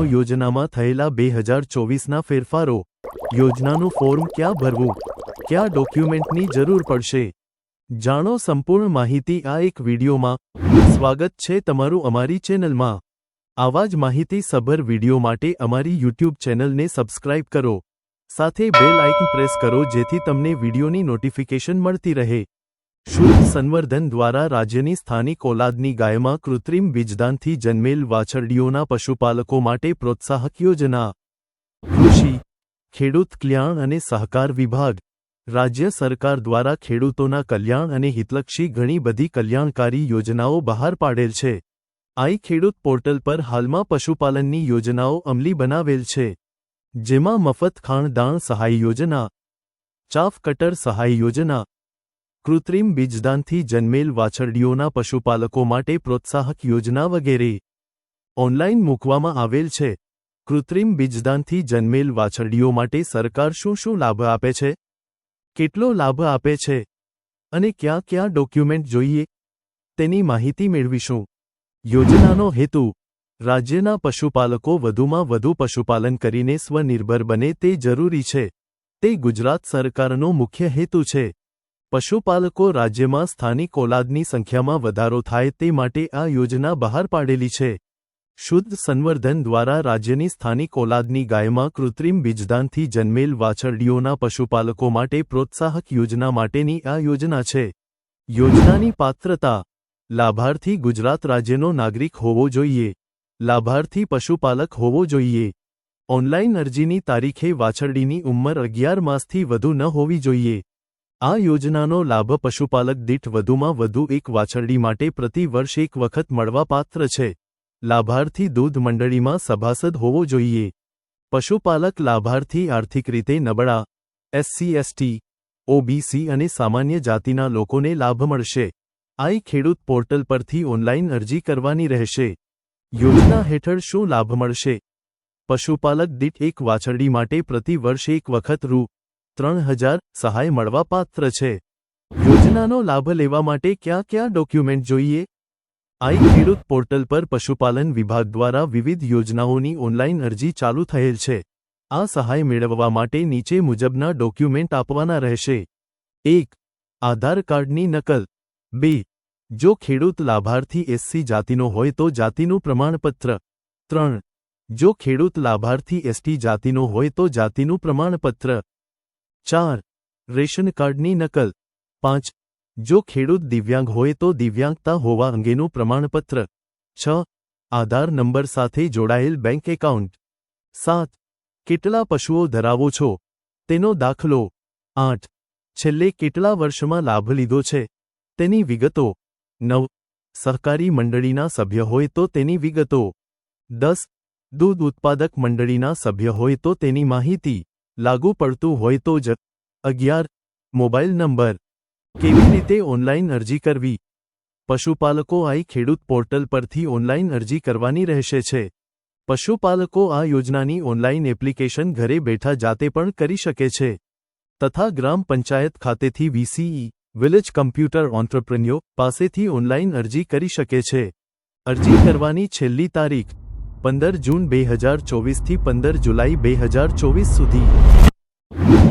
જાણો યોજનામાં થયેલા બે હજાર ચોવીસના ફેરફારો. યોજનાનું ફોર્મ ક્યાં ભરવું? ક્યાં ડોક્યુમેન્ટની જરૂર પડશે? જાણો સંપૂર્ણ માહિતી આ એક વિડીયોમાં. સ્વાગત છે તમારું અમારી ચેનલમાં. આવા જ માહિતી સભર વીડિયો માટે અમારી યુટ્યુબ ચેનલને સબસ્ક્રાઇબ કરો. સાથે બેલ આઇકન પ્રેસ કરો જેથી તમને વિડીયોની નોટિફિકેશન મળતી રહે. શુદ્ધ સંવર્ધન દ્વારા રાજ્યની સ્થાનિક ઓલાદની ગાયમાં કૃત્રિમ બીજદાનથી જન્મેલ વાછરડીઓના પશુપાલકો માટે પ્રોત્સાહક યોજના. કૃષિ, ખેડૂત કલ્યાણ અને સહકાર વિભાગ. રાજ્ય સરકાર દ્વારા ખેડૂતોના કલ્યાણ અને હિતલક્ષી ઘણી બધી કલ્યાણકારી યોજનાઓ બહાર પાડેલ છે. આઈ ખેડૂત પોર્ટલ પર હાલમાં પશુપાલનની યોજનાઓ અમલી બનાવેલ છે. જેમાં મફત ખાણ દાણ સહાય યોજના. ચાફ કટર સહાય યોજના. કૃત્રિમ બીજદાનથી જન્મેલ વાછરડીઓના પશુપાલકો માટે પ્રોત્સાહક યોજના વગેરે. ઓનલાઇન મૂકવામાં આવેલ છે. કૃત્રિમ બીજદાનથી જન્મેલ વાછરડીઓ માટે સરકાર શું શું લાભ આપે છે? કેટલો લાભ આપે છે? અને ક્યાં ક્યાં ડોક્યુમેન્ટ જોઈએ? તેની માહિતી મેળવીશું. યોજનાનો હેતુ. રાજ્યના પશુપાલકો વધુમાં વધુ પશુપાલન કરીને સ્વનિર્ભર બને તે જરૂરી છે. તે ગુજરાત સરકારનો મુખ્ય હેતુ છે. પશુપાલકો રાજ્યમાં સ્થાનિક ઓલાદની સંખ્યામાં વધારો થાય તે માટે આ યોજના બહાર પાડેલી છે. શુદ્ધ સંવર્ધન દ્વારા રાજ્યની સ્થાનિક ઓલાદની ગાયમાં કૃત્રિમ બીજદાનથી જન્મેલ વાછરડીઓના પશુપાલકો માટે પ્રોત્સાહક યોજના માટેની આ યોજના છે. યોજનાની પાત્રતા લાભાર્થી ગુજરાત રાજ્યનો નાગરિક હોવો જોઈએ. લાભાર્થી પશુપાલક હોવો જોઈએ. ઓનલાઇન અરજીની તારીખે વાછરડીની ઉંમર અગિયાર માસથી વધુ ન હોવી જોઈએ. આ યોજનાનો લાભ પશુપાલક દીઠ વધુમાં વધુ એક વાછરડી માટે પ્રતિ વર્ષ એક વખત મળવાપાત્ર છે. લાભાર્થી દૂધ મંડળીમાં સભાસદ હોવો જોઈએ. પશુપાલક લાભાર્થી આર્થિક રીતે નબળા, એસસી, એસટી, ઓબીસી અને સામાન્ય જાતિના લોકોને લાભ મળશે. આઈ ખેડૂત પોર્ટલ પરથી ઓનલાઈન અરજી કરવાની રહેશે. યોજના હેઠળ શું લાભ મળશે? પશુપાલક દીઠ એક વાછરડી માટે પ્રતિ વર્ષ એક વખત રૂ. ત્રણ હજાર સહાય મળવા પાત્ર છે. યોજનાનો લાભ લેવા માટે ક્યાં ક્યાં ડોક્યુમેન્ટ જોઈએ? આઈ ખેડૂત પોર્ટલ પર પશુપાલન વિભાગ દ્વારા વિવિધ યોજનાઓની ઓનલાઈન અરજી ચાલુ થયેલ છે. આ સહાય મેળવવા માટે નીચે મુજબના ડોક્યુમેન્ટ આપવાના રહેશે. એક, આધાર કાર્ડની નકલ. બે, જો ખેડૂત લાભાર્થી એસસી જાતિનો હોય તો જાતિનું પ્રમાણપત્ર. ત્રણ, જો ખેડૂત લાભાર્થી એસટી જાતિનો હોય તો જાતિનું પ્રમાણપત્ર. ચાર. રેશન કાર્ડની નકલ. પાંચ. જો ખેડૂત દિવ્યાંગ હોય તો દિવ્યાંગતા હોવા અંગેનું પ્રમાણપત્ર. છ. આધાર નંબર સાથે જોડાયેલ બેંક એકાઉન્ટ. સાત. કેટલા પશુઓ ધરાવો છો? તેનો દાખલો. આઠ. છેલ્લે કેટલા વર્ષમાં લાભ લીધો છે? તેની વિગતો. નવ. સહકારી મંડળીના સભ્ય હોય તો તેની વિગતો. દસ. દૂધ ઉત્પાદક મંડળીના સભ્ય હોય તો તેની માહિતી. લાગુ પડતું હોય તો જ. અગિયાર, મોબાઈલ નંબર. કેવી રીતે ઓનલાઈન અરજી કરવી? પશુપાલકો આઈ ખેડૂત પોર્ટલ પરથી ઓનલાઈન અરજી કરવાની રહેશે છે. પશુપાલકો આ યોજનાની ઓનલાઈન એપ્લિકેશન ઘરે બેઠા જાતે પણ કરી શકે છે. તથા ગ્રામ પંચાયત ખાતેથી વીસીઈ, વિલેજ કમ્પ્યુટર ઓન્ટરપ્રેન્યો પાસેથી ઓનલાઈન અરજી કરી શકે છે. અરજી કરવાની છેલ્લી તારીખ પંદર જૂન બે હજાર ચોવીસથી પંદર જુલાઈ બે હજાર ચોવીસ સુધી.